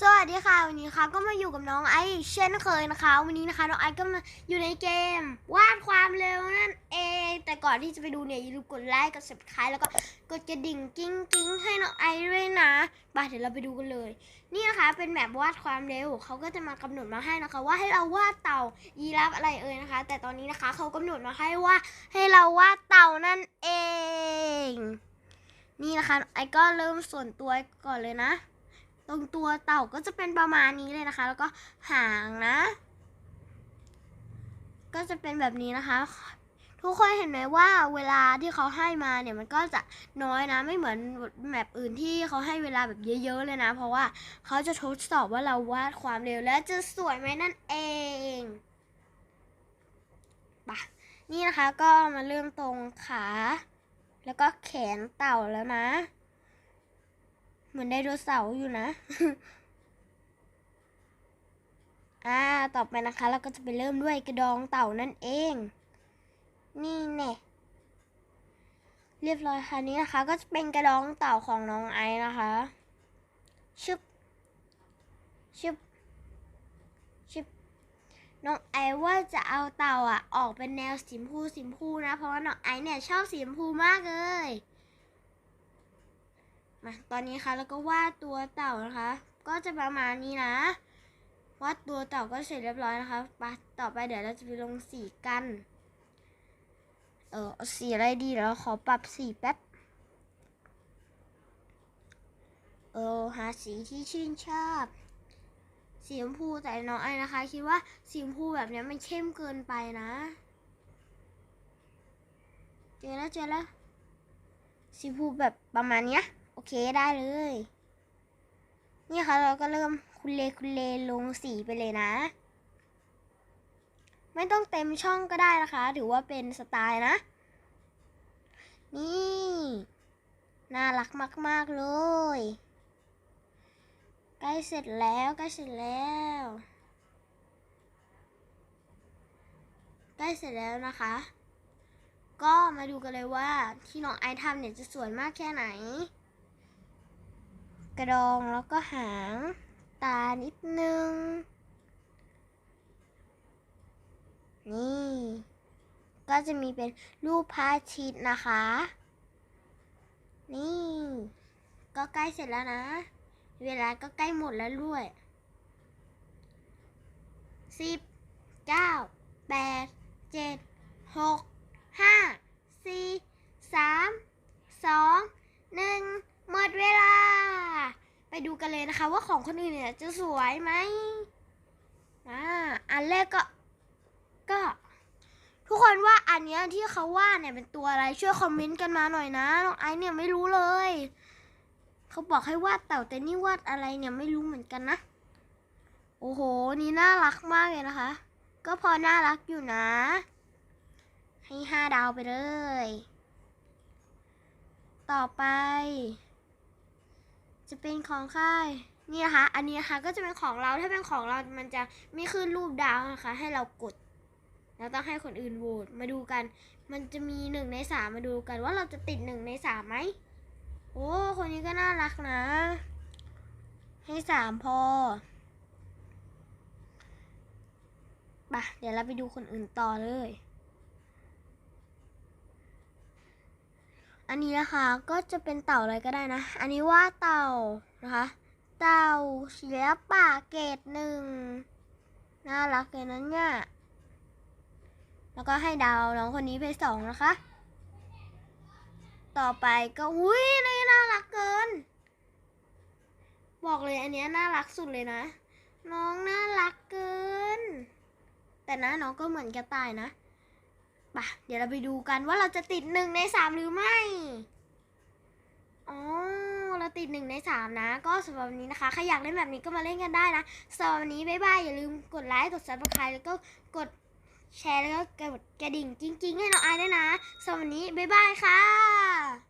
สวัสดีค่ะวันนี้ค่ะก็มาอยู่กับน้องไอซ์เช่นเคยนะคะ วันนี้นะคะน้องไอซ์ก็มาอยู่ในเกม วาดความเร็วนั่นเอง แต่ก่อนที่จะไปดูเนี่ยอย่าลืมกดไลค์กด subscribe แล้วก็กดกระดิ่งกิ้งกิ้งให้น้องไอซ์ด้วยนะไปเดี๋ยวเราไปดูกันเลย นี่นะคะเป็นแบบวาดความเร็วเขาก็จะมากำหนดมาให้นะคะ ว่าให้เราวาดเต่ายีราฟอะไรเอ่ยนะคะ แต่ตอนนี้นะคะเขากำหนดมาให้ว่าให้เราวาดเต่านั่นเอง นี่นะคะไอซ์ก็เริ่มส่วนตัวก่อนเลยนะ ตรงตัวเต่าก็จะเป็นประมาณนี้เลยนะคะ แล้วก็หางนะ ก็จะเป็นแบบนี้นะคะ ทุกคนเห็นไหมว่าเวลาที่เขาให้มาเนี่ยมันก็จะน้อยนะ ไม่เหมือนแมปอื่นที่เขาให้เวลาแบบเยอะๆเลยนะ เพราะว่าเขาจะทดสอบว่าเราวาดความเร็วและจะสวยไหมนั่นเองปะนี่นะคะก็มาเริ่มตรงขา แล้วก็แขนเต่าแล้วนะ เหมือนไดโนเสาร์อยู่นะ อ่า ต่อไปนะคะ เราก็จะไปเริ่มด้วยกระดองเต่านั่นเอง นี่แน่เรียบร้อยค่ะนี้นะคะ ก็จะเป็นกระดองเต่าของน้องไอซ์นะคะ ชึบ ชึบ ชึบ น้องไอซ์ว่าจะเอาเต่าอะ ออกเป็นแนวสีชมพูสีชมพูนะ เพราะว่าน้องไอซ์เนี่ยชอบสีชมพูมากเลย มาตอนนี้ค่ะแล้วก็วาดตัวเต่านะคะ ก็จะประมาณนี้นะวาดตัวเต่าก็เสร็จเรียบร้อยนะคะไปต่อไปเดี๋ยวเราจะไปลงสีกัน เออสีอะไรดีเราขอปรับสีแป๊บเออหาสีที่ชื่นชอบสีชมพูแต่น้องไอ้นะคะ คิดว่าสีชมพูแบบนี้มันเข้มเกินไปนะเจอแล้วเจอแล้วสีชมพูแบบประมาณเนี้ย โอเคได้เลย นี่ค่ะเราก็เริ่มคุณเลคุณเลลงสีไปเลยนะ ไม่ต้องเต็มช่องก็ได้นะคะ ถือว่าเป็นสไตล์นะ นี่ น่ารักมาก ๆ เลย ใกล้เสร็จแล้วใกล้เสร็จแล้วใกล้เสร็จแล้วนะคะ ก็มาดูกันเลยว่าที่น้องไอซ์ทำเนี่ยจะสวยมากแค่ไหน กระดองแล้วก็หางตานิดนึง นี่ ก็จะมีเป็นรูปพระอาทิตย์นะคะ นี่ ก็ใกล้เสร็จแล้วนะ เวลาก็ใกล้หมดแล้วด้วยสิบเก้าแปดเจ็ดหกห้าสี่สามสองหนึ่งหมดเวลา ไปดูกัน เลยนะคะ ว่าของคนอื่นเนี่ยจะสวยไหมอ่าอันแรกก็ ก็ ทุกคนว่าอันเนี้ยที่เขาวาดเนี่ยเป็นตัวอะไรช่วยคอมเมนต์กันมาหน่อยนะน้องไอซ์เนี่ยไม่รู้เลย เขาบอกให้วาดเต่าแต่นี่วาดอะไรเนี่ยไม่รู้เหมือนกันนะ โอ้โห นี่น่ารักมากเลยนะคะ ก็พอน่ารักอยู่นะ ให้ห้าดาวไปเลย ต่อไป จะเป็นของค่ายนี่นะคะ อันนี้นะคะก็จะเป็นของเรา ถ้าเป็นของเรา มันจะไม่ขึ้นรูปดาวนะคะ ให้เรากด แล้วต้องให้คนอื่นโหวต มาดูกัน มันจะมีหนึ่งในสามมาดูกัน ว่าเราจะติดหนึ่งในสามไหม โอ้ คนนี้ก็น่ารักนะ ให้สามพอปะเดี๋ยวเราไปดูคนอื่นต่อเลย อันนี้นะคะก็จะเป็นเต่าอะไรก็ได้นะ อันนี้ว่าเต่านะคะ เต่าศิลปะเกรดหนึ่งน่ารักเลยนะเนี่ยแล้วก็ให้ดาวน้องคนนี้ไปสองนะคะ ต่อไปก็อุ้ยนี่น่ารักเกิน บอกเลยอันนี้น่ารักสุดเลยนะ น้องน่ารักเกิน แต่นะน้องก็เหมือนกระต่ายนะ ปะเดี๋ยวเราไปดูกันว่าเราจะติดหนึ่งในสามหรือไม่ อ๋อ เราติดหนึ่งในสามนะ ก็สำหรับวันนี้นะคะ ใครอยากเล่นแบบนี้ก็มาเล่นกันได้นะสำหรับวันนี้บ๊ายบาย อย่าลืมกดไลค์ กดซับสไครต์แล้วก็กดแชร์แล้วก็กดกระดิ่งจริงๆ ให้น้องอายด้วยนะสำหรับวันนี้บ๊ายบายค่ะ